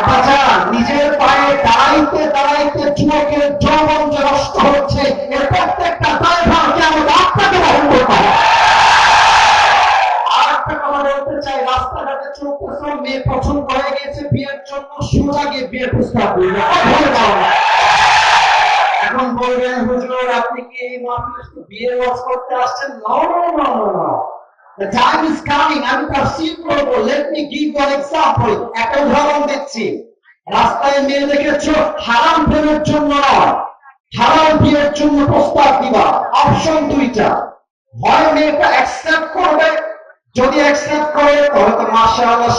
আব্বাজান নিজের পায়ে দাঁড়াইতে দাঁড়াইতে যুবকের যৌবন যে নষ্ট হচ্ছে, এর প্রত্যেকটা দায়ভার কেমন আপনাকে বহন করতে হবে। বলবেন, হুজুর, আপনি কি এই বিয়ের ওয়াজ করতে আসছেন? No no The time is coming, আমি তাফসীর করব। Let me give you an example একটা উদাহরণ দিচ্ছি। রাস্তায় মেয়ে দেখেছ, হারাম প্রেমের জন্য নয়। হারাম বিয়ের জন্য প্রস্তাব দিবা। অপশন দুইটা। হয় মেয়েটা অ্যাকসেপ্ট করবে। যদি অ্যাকসেপ্ট করে, তাহলে তো মাশাআল্লাহ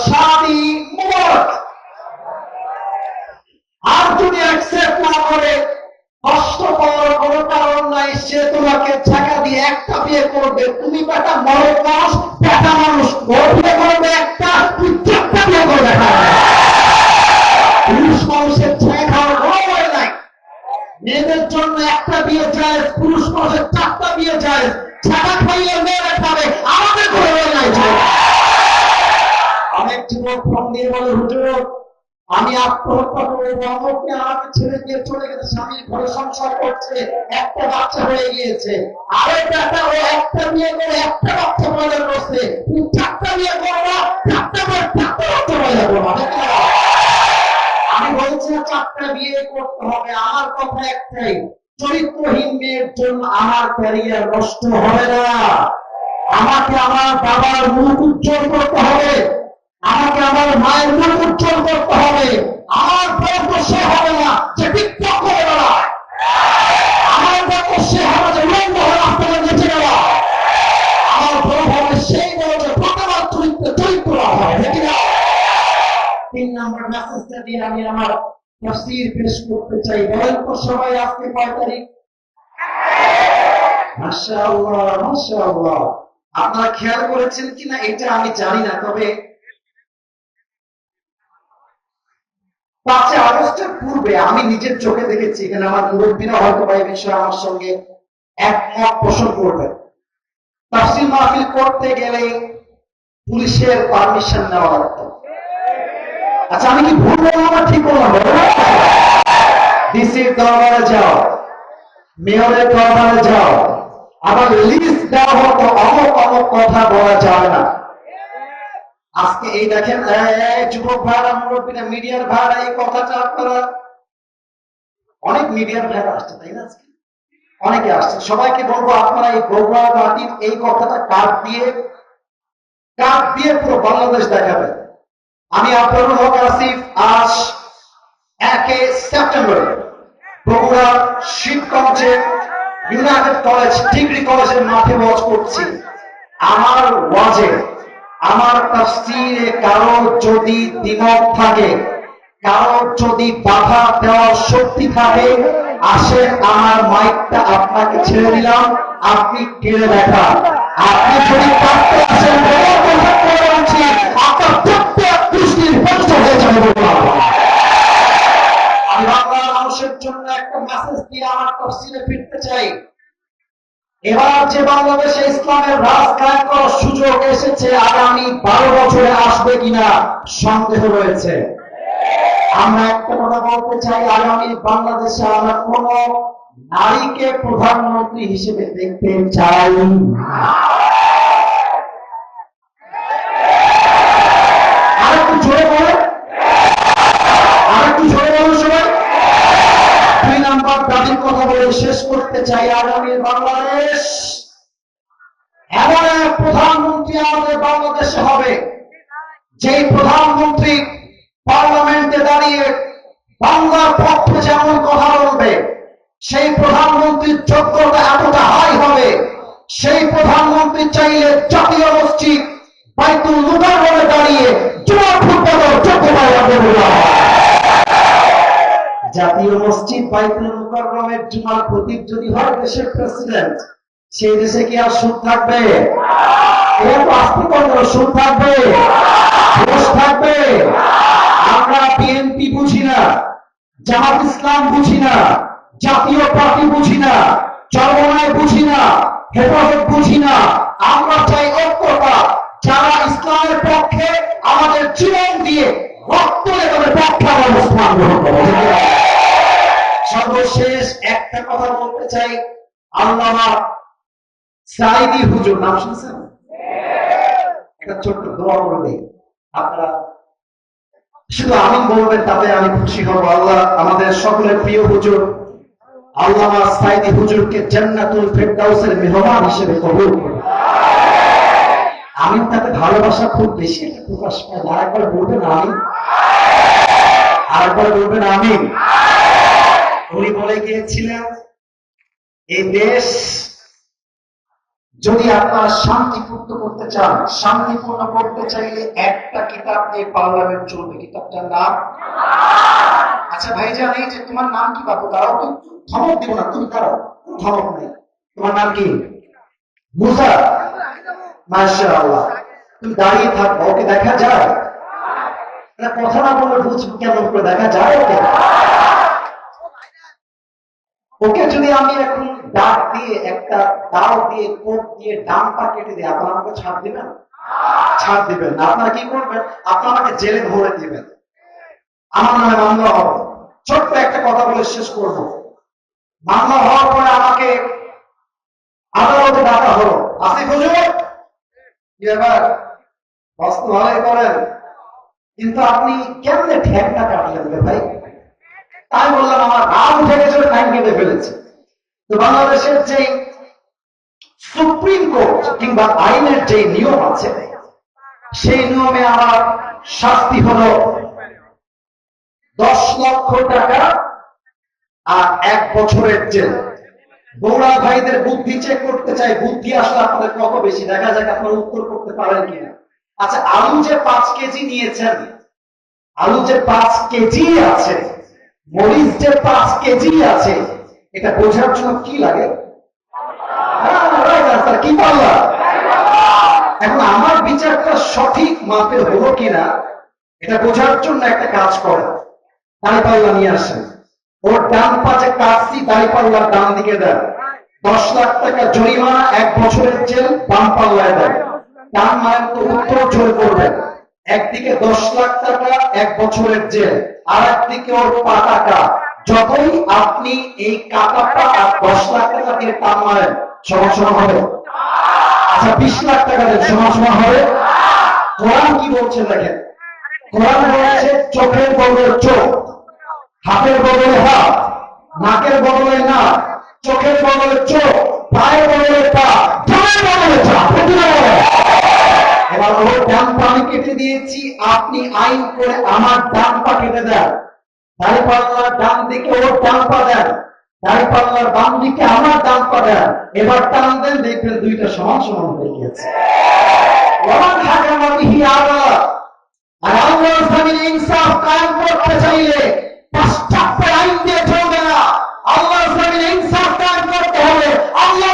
যায়, পুরুষ মানুষের চারটা বিয়ে যায় ছাটা খাইয়ে মেয়েরা খাবে, আমাদের ভয় নাই অনেক যুবক ফোন দিয়ে বলে, হুজুর, আমি আত্মহত্যা করে অমুককে আমাকে ছেড়ে দিয়ে চলে গেছে স্বামীর ঘরে সংসার করছে, একটা বাচ্চা হয়ে গিয়েছে। আরেক বেটা ও একটা বিয়ে করে, একটা বাচ্চা পয়দা করছে তুমি চারটা বিয়ে করবা চারটা পর চারটা বাচ্চা পয়দা করবা আমি বলছি, চারটা বিয়ে করতে হবে আমার কথা একটাই চরিত্রহীন মেয়ের জন্য আমার ক্যারিয়ার নষ্ট হবে না। আমাকে আমার বাবার মুখ উজ্জ্বল করতে হবে। আমাকে আমার মায়ের মুখ উজ্জ্বল করতে হবে। আমার তো সে হবে না যে টিকটক করে বেড়ায়। আমার বউ সে হবে যে লম্ব হয়ে রাস্তায় নেচে বেড়ায় আমার বউ হবে সেই বউ যে প্রতিবার চরিত্র চরিত্র না? তিন নম্বর মেসেজটা দিয়ে আমি আমার তফসির পেশ করতে চাই। বলেন তো সবাই আজকে কয় তারিখ? আপনারা খেয়াল করেছেন কিনা এটা আমি জানি না, তবে পাঁচই আগস্টের পূর্বে আমি নিজের চোখে দেখেছি, এখানে আমার মুরব্বীরা হয়তো বা আমার সঙ্গে একমত পোষণ করবেন। তাফসিল মাহফিল করতে গেলে পুলিশের পারমিশন নেওয়া লাগতো। আচ্ছা আমি কি ভুল বললাম না ঠিক বললাম? ডিসির দরবারে যাও। মেয়রের দরবারে যাও। আবার লিস্ট দেওয়া হতো অমক অমক কথা বলা যাবে না। আজকে এই দেখেন যুবক ভাইরা, মুরব্বীরা, মিডিয়ার ভাড়া এই কথাটা আপনারা অনেক মিডিয়ার ভাড়া আসছে, তাই না আজকে? অনেকে আসছে। সবাইকে বলব, আপনারা এই বগুড়া মাটির এই কথাটা কাঠ দিয়ে কাঠ দিয়ে পুরো বাংলাদেশ দেখাবেন। আমি আব্দুল হক আসিফ, আজ একে বগুড়া শিবগঞ্জে ইউনাইটেড কলেজ ডিগ্রি কলেজের মাঠে ওয়াজ করছি। আমার ওয়াজে, আমার কারও যদি দ্বিমত থাকে, কারও যদি বাধা দেওয়ার শক্তি থাকে আসেন আমার মাইকটা আপনাকে ছেড়ে দিলাম, আপনি কেড়ে দেখা আপনি যদি আসেন যে বাংলাদেশে ইসলামের রাজ কায়েম করার সুযোগ এসেছে, আগামী বারো বছরে আসবে কিনা সন্দেহ রয়েছে। আমরা একটা কথা বলতে চাই, আগামী বাংলাদেশে আমরা কোন নারীকে প্রধানমন্ত্রী হিসেবে দেখতে চাই শেষ করতে চাই, আগামী বাংলাদেশ এমন এক প্রধানমন্ত্রী আমাদের বাংলাদেশে হবে, যেই প্রধানমন্ত্রী পার্লামেন্টে দাঁড়িয়ে বাংলার পক্ষে যেমন কথা বলবে, সেই প্রধানমন্ত্রীর যোগ্যতা এতটা হাই হবে, সেই প্রধানমন্ত্রী চাইলে জাতীয় মসজিদ বাইতুল মুকাররমে দাঁড়িয়ে জোয়ার ফুটবলের যোগ্যতা জাতীয় মসজিদ বাইতুল মুকাররমের জুমার প্রতীক যদি হয় দেশের প্রেসিডেন্ট সেই দেশে কি আর সুদ থাকবে? সুদ থাকবে, ঘোষ থাকবে। আমরা বিএনপি বুঝি না, জামাত ইসলাম বুঝি না, জাতীয় পার্টি বুঝি না চরমনায় বুঝি না, হেফাজত বুঝি না। আমরা চাই ঐক্যতা, যারা ইসলামের পক্ষে আমাদের জীবন দিয়ে রক্ত তাদের পক্ষে আমরা মুসলমান গ্রহণ করব সর্বশেষ একটা কথা বলতে চাই আল্লাহ সাইদি হুজুর নাম শুনছেন? একটা ছোট্ট দোয়া আপনারা শুধু আমি বলবেন, তাতে আমি খুশি হব। আল্লাহ আমাদের সকলের প্রিয় হুজুর, আল্লামা সাইদি হুজুরকে জান্নাতুল ফেরদাউসের মেহমান হিসেবে আমি ভালোবাসা খুব বেশি প্রকাশ পাই না। আরেকবার বলবেন আমি বলবেন আমি উনি বলে গিয়েছিলেন, এই দেশ যদি আপনারা শান্তিপূর্ণ করতে চান, শান্তিপূর্ণ করতে চাইলে একটা কিতাব দিয়ে পার্লামেন্ট চলবে কিতাবটার নাম? আচ্ছা ভাইজান, এই যে তোমার নাম কি বাবু? দাঁড়াও তো, ধমক দিব না, তুমি দাঁড়াও ধমক নেই। তোমার নাম কি? মুসা। মাসা আল্লাহ তুমি দাঁড়িয়ে থাকব ওকে দেখা যায়? কথা না বলে বুঝব কেমন করে দেখা যায় ওকে? ওকে যদি আমি এখন ডাক দিয়ে, একটা দাও দিয়ে, কোপ দিয়ে ডান পা কেটে দিই, আপনার আমাকে ছাড় দিবেন? ছাড় দিবেন আপনারা কি করবেন? আপনারা আমাকে জেলে ভরে দিবেন। আমার নামে মামলা হবে। ছোট্ট একটা কথা বলে শেষ করব। মামলা হওয়ার পরে আমাকে আদালতে ডাকা হলো। আসিফ হুজুর? কি ব্যাপার? ভালোই করেন। কিন্তু আপনি কেমনে ঠ্যাংটা কাটলেন ভাই? তাই বললাম, আমার রাম উঠে গেছে ঠ্যাং কেটে ফেলেছে। তো বাংলাদেশের যে সুপ্রিম কোর্ট কিংবা আইনের যে নিয়ম আছে, সেই নিয়মে আমার শাস্তি হলো দশ লক্ষ টাকা আর এক বছরের জেল। বৌড়া ভাইদের বুদ্ধি চেক করতে চাই, বুদ্ধি আসলে আপনাদের কত বেশি? দেখা যাক আপনারা উত্তর করতে পারেন কিনা। আচ্ছা আলু যে পাঁচ কেজি নিয়েছেন, আলু যে পাঁচ কেজি আছে মরিচ যে পাঁচ কেজি আছে এটা বোঝার জন্য কি লাগে? হ্যাঁ, কি পাল্লা এখন আমার বিচারটা সঠিক মাপের হলো কিনা এটা বোঝার জন্য একটা কাজ করে। দাঁড়ি পাল্লা নিয়ে আসেন। ওর ডান পাশে কাটছি দাঁড়ি পাল্লার ডান দিকে দেন। দশ লাখ টাকা জরিমানা এক বছরের জেল বাম পাল্লায় দেন। ডান মায়ের তো উত্তর জোর করবেন। একদিকে দশ লাখ টাকা, এক বছরের জেল আর একদিকে ওর পা টাকা যতই আপনি এই কাটাটা আর দশ লাখ টাকা দিয়ে টান মারেন, সমান হবে। আচ্ছা বিশ লাখ টাকা দেন, সমান সমান হবে। কোরআন কি বলছে দেখেন? কোরআন বলছে চোখের বদলে চোখ, হাতের বদলে হাত, নাকের বদলে না চোখের বদলে চোখ, পায়ের বদলে পা ডানের বদলে চা এবার ওর ডান পা আমি দিয়েছি, আপনি আইন করে আমার ডান পা কেটে দেন। দাড়ি পাল্লার ডান দিকে ওর ডান পা দেন। দাড়ি পাল্লার বাম দিকে আমার ডান পা দেন। এবার টান দেন, দেখবেন দুইটা সমান সমান হয়ে গিয়েছে। ওমান হাকামা বিহি আলা। আর আল্লাহর ইনসাফ কায়েম করতে হবে রাত করতে হবে আল্লাহ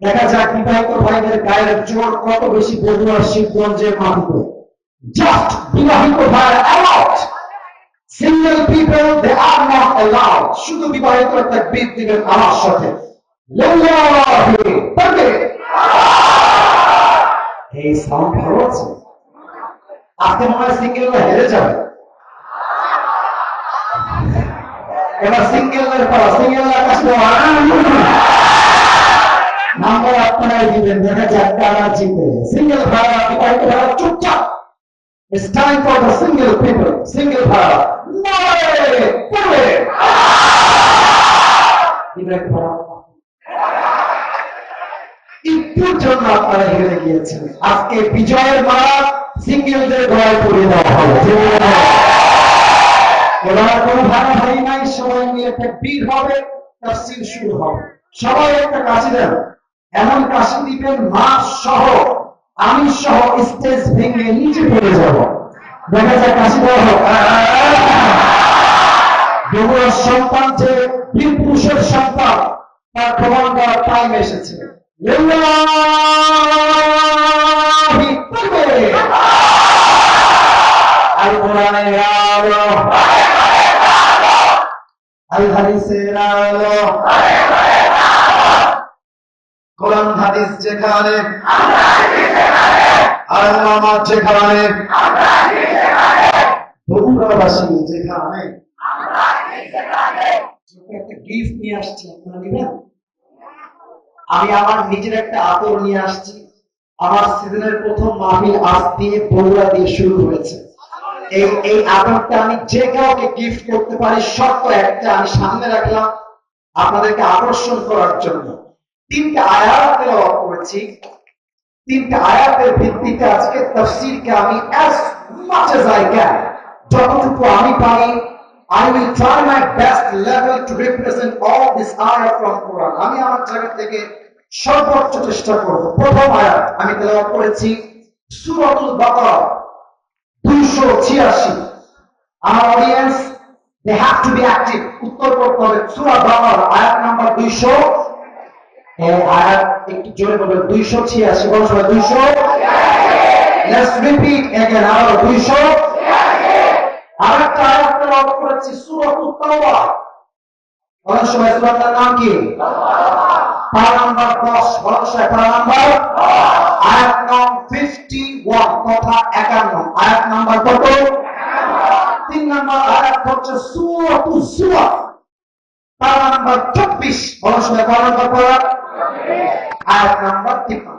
দেখা যাক বিবাহিত ভাইদের গায়ের জোর কত বেশি বগুড়ার শিবগঞ্জের মাটিতে। জাস্ট বিবাহিত ভাই allowed single people they are not allowed শুধু বিবাহিত একটা বীর দিবেন আমার সাথে। এই সাউন্ড ভালো আছে? আজকে মনে হয় সিঙ্গেলরা হেরে যাবে এবার সিঙ্গেলের পালা সিঙ্গেলরা কাছে নাম্বার আপনারাই দিবেন দেখা যাক কারা জিতে। সিঙ্গেল ভাড়া বিবাহিত ভাড়া চুপচাপ। It's time for the single people, single ভাড়া। নড়ে পড়ে ইব্রাহিম পড়ান। একটুর জন্য আপনারা হেরে গিয়েছেন। আজকে বিজয়ের মালা সিঙ্গেলদের গলায় পরিয়ে দেওয়া হবে। কোনো ভাগাভাগি নাই সবাই মিলে একটা বীর হবে তাফসীর শুরু হবে। সবাই একটা কাশি দেন এমন কাশি দিবেন মা সহ আমি সহ স্টেজ ভেঙে নিচে পড়ে যাব। দেখা যায় কাশি সন্তান যে পুরুষের সন্তান, তার প্রমাণ টাইম এসেছে। আলো। কোরআন হাদিস যেখানে যেখানে বগুড়াবাসী যেখানে একটা গিফট নিয়ে আসছি আপনারা নেবেন? আমি আমার নিজের একটা আতর নিয়ে আসছি। আমার সিজনের প্রথম মাহফিল আজ দিয়ে বগুড়া দিয়ে শুরু হয়েছে। এই এই আতরটা আমি যে কাউকে গিফট করতে পারি শর্ত একটা আমি সামনে রাখলাম আপনাদেরকে আকর্ষণ করার জন্য। তিনটা আয়াত তেলাওয়াত করেছি। তিনটা আয়াতের ভিত্তিতে আজকে তফসিরকে আমি as much as I can যতটুকু আমি পারি, I will try my best level to represent all this ayah from Quran. আমি আমার জায়গা থেকে সর্বোচ্চ চেষ্টা করব। প্রথম আয়াত আমি তেলাওয়াত করেছি, সূরাতুল বাকারা 286 আমার audience they have to be active উত্তর করতে হবে, সূরা বাকারা, আয়াত নাম্বার 200 হ্যাঁ আয়াত একটু জোরে আর একটা সময় সূরাটার নাম কি? পারা নাম্বার 10 অনেক সময় পারা কত? তিন নাম্বার আয়াত হচ্ছে সূরাতুস সূরা পারা নাম্বার 24 অনেক সময় পারা নাম্বার আয়াত নাম্বার 53